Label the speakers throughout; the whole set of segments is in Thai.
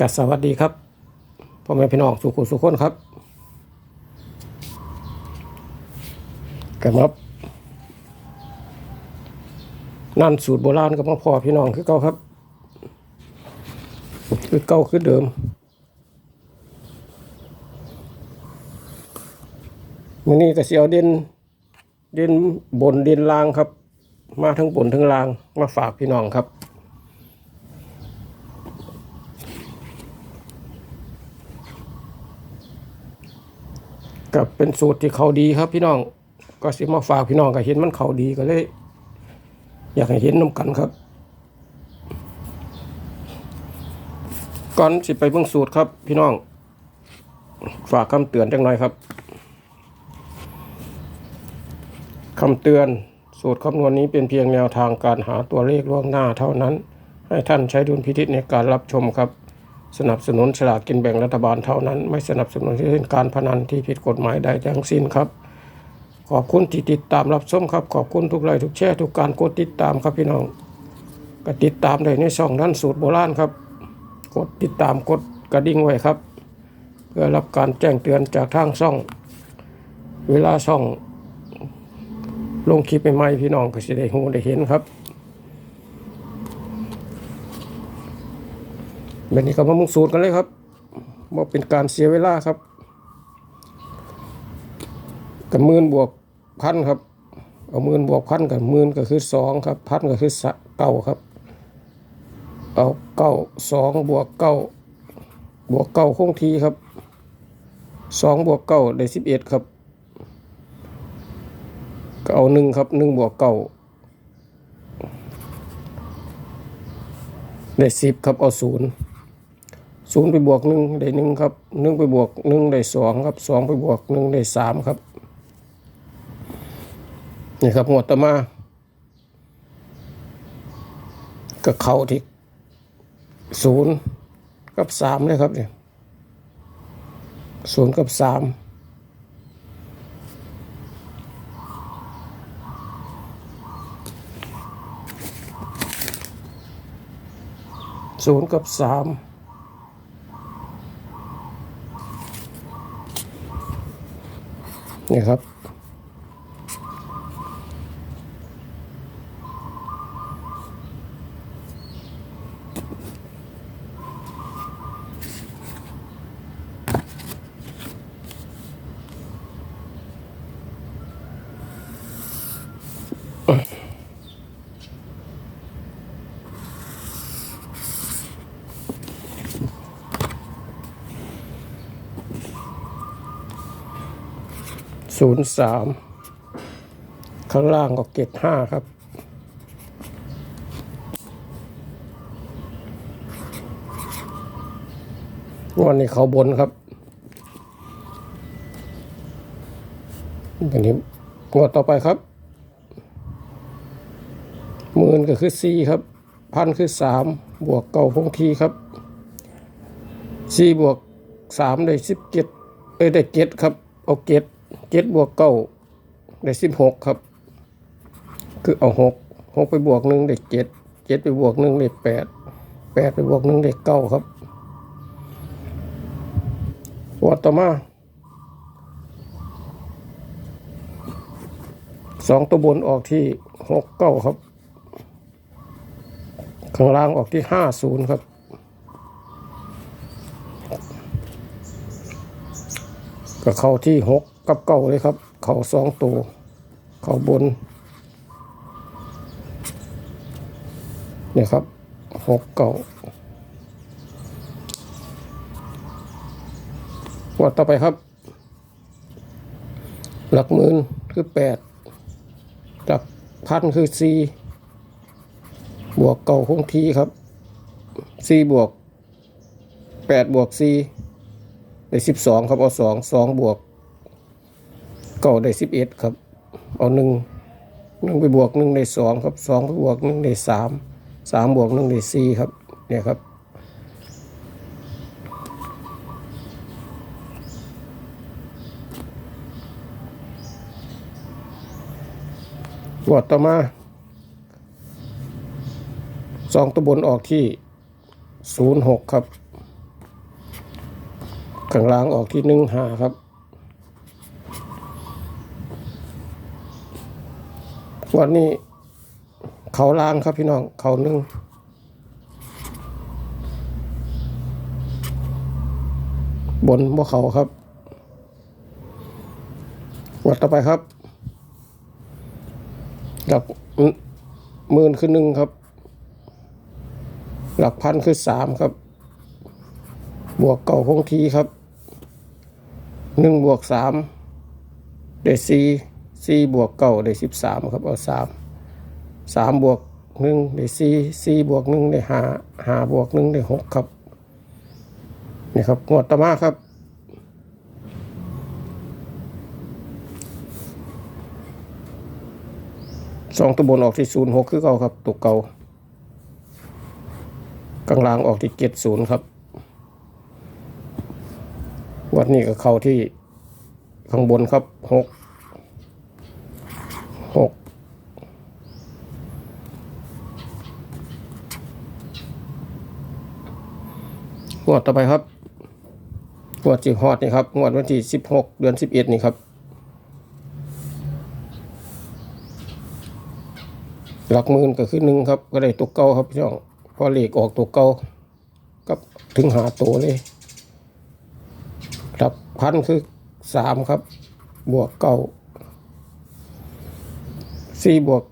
Speaker 1: กัสวัสดีครับพ่อแม่พี่น้องสุขุสุขคนครับกับครับนั่นสูตรโบราณกับพ่อพี่น้องคือเก่าครับ คือเก่าคือเดิมมือนี้ก็สิเอาเด่นเด่นบนเด่นล่างครับ มาทั้งบนทั้งล่างมาฝากพี่น้องครับ กับเป็นสูตรที่เขาดีครับพี่น้องก็สิมาฝากพี่น้องก็เห็นมันเขาดีก็เลย อยากให้เห็นน้ำกันครับก่อนสิไปเบิ่งสูตรครับ พี่น้อง ฝากคำเตือนจังหน่อยครับคำเตือนสูตรคำนวณนี้เป็นเพียงแนวทางการหาตัวเลขล่วงหน้าเท่านั้น ให้ท่านใช้ดุลพินิจในการรับชมครับ สนับสนุนฉลากกินแบ่งรัฐบาลเท่านั้น ไม่สนับสนุนให้เล่นการพนันที่ผิดกฎหมายใดทั้งสิ้นครับ ขอบคุณที่ติดตามรับชมครับ ขอบคุณทุกไลค์ทุกแชร์ทุกการกดติดตามครับพี่น้องก็ติดตามได้ในช่องนั้นสูตรโบราณครับ กดติดตามกดกระดิ่งไว้ครับ เพื่อรับการแจ้งเตือนจากทางช่อง เวลาช่อง ลงคลิปใหม่ๆพี่น้องก็จะได้หูได้เห็นครับ แบบนี้ก็มามุ่งสูตรกันเลยครับว่าเป็นการเสียเวลาครับกับมื่นบวกพันครับ เอามื่นบวกพันกับมื่นก็คือสองครับ พันก็คือเก้าครับ เอาเก้าสองบวกเก้าบวกเก้าคงทีครับสองบวกเก้าได้สิบเอ็ดครับก็เอาหนึ่งครับหนึ่งบวกเก้าได้สิบครับเอาศูนย์ ศูนย์ไปบวกหนึ่งได้หนึ่งครับหนึ่งไปบวกหนึ่งได้สองครับสองไปบวกหนึ่งได้สามครับนี่ครับหมวดต่อมาก็เข้าที่ศูนย์กับสามเลยครับเนี่ยศูนย์กับสามศูนย์กับสาม นี่ครับ ศูนย์สามข้างล่างก็เกตห้าครับ วันนี้เขาบนครับอันนี้งวดต่อไปครับหมื่นก็คือสี่ครับ พันคือสามบวกเก้าคงทีครับสี่บวกสามได้สิบเจ็ดเอ้ยได้เจ็ดครับ เอาเจ็ด เจ็ดบวกเก้าได้สิบหกครับ คือเอาหกหกไปบวกหนึ่งได้เจ็ดเจ็ดไปบวกหนึ่งได้แปดแปดไปบวกหนึ่งได้เก้าครับวัดต่อมาสองตัวบนออกที่หกเก้าครับ ข้างล่างออกที่ห้าศูนย์ครับก็เข้าที่หก กับเก้าเลยครับ เขาสองตัว เขาบน เนี่ยครับหกเก้าวัดต่อไปครับ หลักหมื่นคือแปดหลักพันคือสี่บวกเก้าคงทีครับสี่บวกแปดบวกสี่ได้สิบสองครับเอาสองสองบวก เก้าได้สิบเอ็ดครับ เอาหนึ่งหนึ่งไปบวกหนึ่งได้สองครับสองไปบวกหนึ่งได้สามสามบวกหนึ่งได้สี่ครับ เนี่ยครับวอดต่อมาสองตัวบนออกที่ศูนย์หกครับข้างล่างออกที่หนึ่งห้าครับ วันนี้ เขาล่างครับพี่น้อง เขาหนึ่งบนบ่เขาครับวัดต่อไปครับหลักหมื่นคือหนึ่งครับ หลักพันคือสามครับ บวกเก่าคงทีครับหนึ่งบวกสามได้สี่ สี่บวกเก่าได้สิบสามครับเอาสามสามบวกหนึ่งได้สี่สี่บวกหนึ่งได้ห้าห้าบวกหนึ่งได้หกครับนี่ครับงวดต่อมาครับสองตัวบนออกที่ศูนย์หกคือเก่าครับตัวเก่ากลางล่างออกที่เจ็ดศูนย์ครับ วัดนี้ก็เข้าที่ข้างบนครับหก งวดต่อไปครับงวดจีฮอดนี่ครับงวดวันที่สิบหกเดือนสิบเอ็ดนี่ครับหลักหมื่นก็คือหนึ่งครับ ก็ได้ตัวเก่าครับพี่น้องพอเลขออกตัวเก่ากับถึงหาตัวเลยหลักพันคือสามครับ บวกเก้าสี่บวก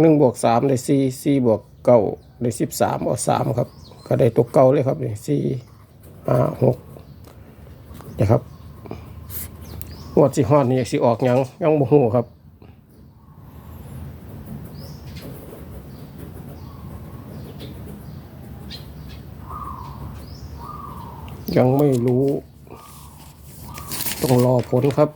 Speaker 1: หนึ่งบวกสามได้สี่สี่บวกเก้าได้สิบสามเอาสามครับ ก็ได้ตัวเก่าเลยครับนี่สี่ห้าหกนะครับงวดสิฮอดนี่สิออกยังยังบ่ฮู้ครับยังไม่รู้ ต้องรอผลครับ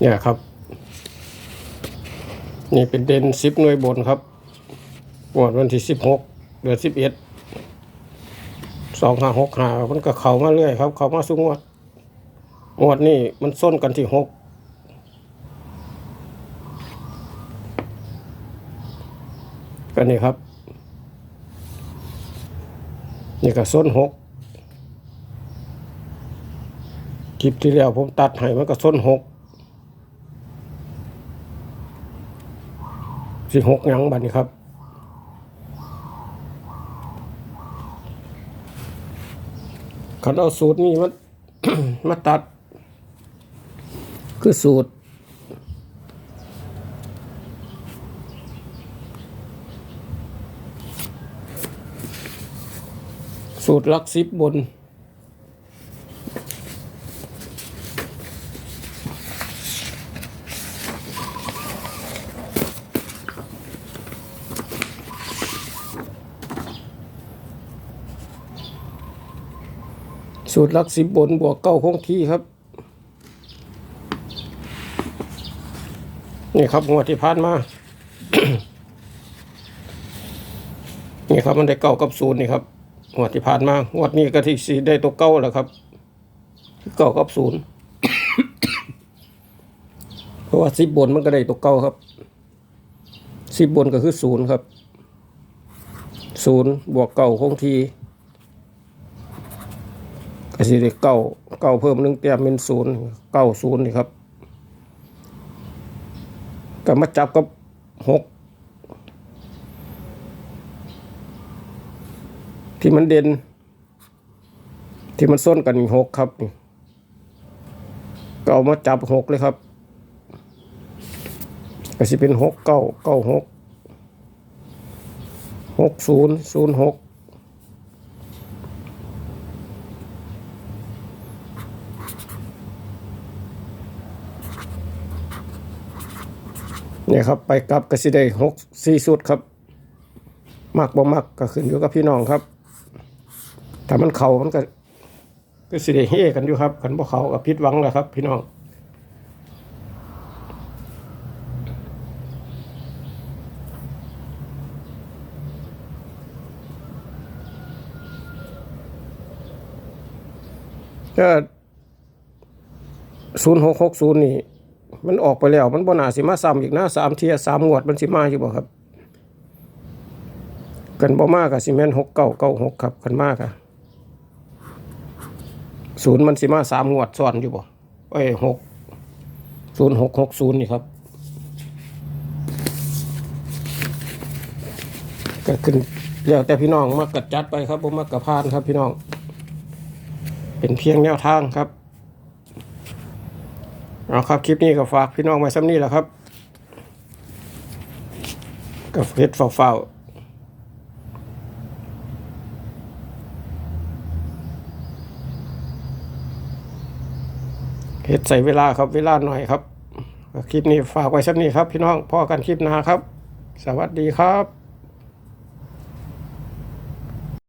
Speaker 1: เนี่ยครับ นี่เป็นเด่นสิบหน่วยบนครับงวดวันที่สิบหกเดือนสิบเอ็ดสองห้าหกห้ามันก็เข้ามาเรื่อยครับ เข้ามาสูงวดงวดนี่มันส้นกันที่หกก็นี่ครับ นี่ก็ส้นหกคลิปที่แล้วผมตัดให้มันก็ส้นหก สิหกยังบัดนี้ครับขันเอาสูตรนี้มามาตัด คือสูตรสูตรลักซิบบน สูตรลักสิบบนบวกเก้าคงที่ครับ นี่ครับงวดที่ผ่านมา นี่ครับมันได้เก้ากับศูนย์นี่ครับงวดที่ผ่านมางวดนี้ก็ที่สีได้ตัวเก้าแล้วครับเก้ากับศูนย์เพราะว่าสิบบนมันก็ได้ตัวเก้าครับสิบบนก็คือศูนย์ครับศูนย์บวกเก้าคงที ก็สิได้เก้าเก้าเพิ่มหนึ่งแต้มเป็นศูนย์เก้าศูนย์นี่ครับก็มาจับกับหกที่มันเด่น ที่มันส้นกันหกครับก็เอามาจับหกเลยครับก็สิเป็นหกเก้าเก้าหกหกศูนย์ศูนย์หก เนี่ยครับไปกลับก็สิได้หกสี่สุดครับมักบ่มักก็ขึ้นอยู่กับพี่น้องครับถ้ามันเข่ามันก็ก็สิได้เฮกันอยู่ครับขันบ่เขากับพิษหวังแหละครับ พี่น้องก็ศูนย์หกหกศูนย์นี่ มันออกไปแล้ว มันบ่นาสิมาซ้ำอีกนะสามเทียสามงวดมันสิมาอยู่บ่ครับ กันบ่มากกับซีเมนหกเก้าเก้าหกครับกันมากอะศูนย์มันสิมาสามงวดซ้อนอยู่บ่เอ้ยหกศูนย์หกหกศูนย์นี่ครับก็ขึ้นแล้วแต่พี่น้องมากกัดจัดไปครับผมมากกับพานครับพี่น้อง เป็นเพียงแนวทางครับ เอาครับ คลิปนี้ก็ฝากพี่น้องไว้ซ้ำนี้แหละครับกับเฮ็ดเฝ้าเฮ็ดใส่เวลาครับเวลาหน่อยครับ คลิปนี้ฝากไว้สักนี้ครับ พี่น้องพ่อกันคลิปหนาครับ สวัสดีครับ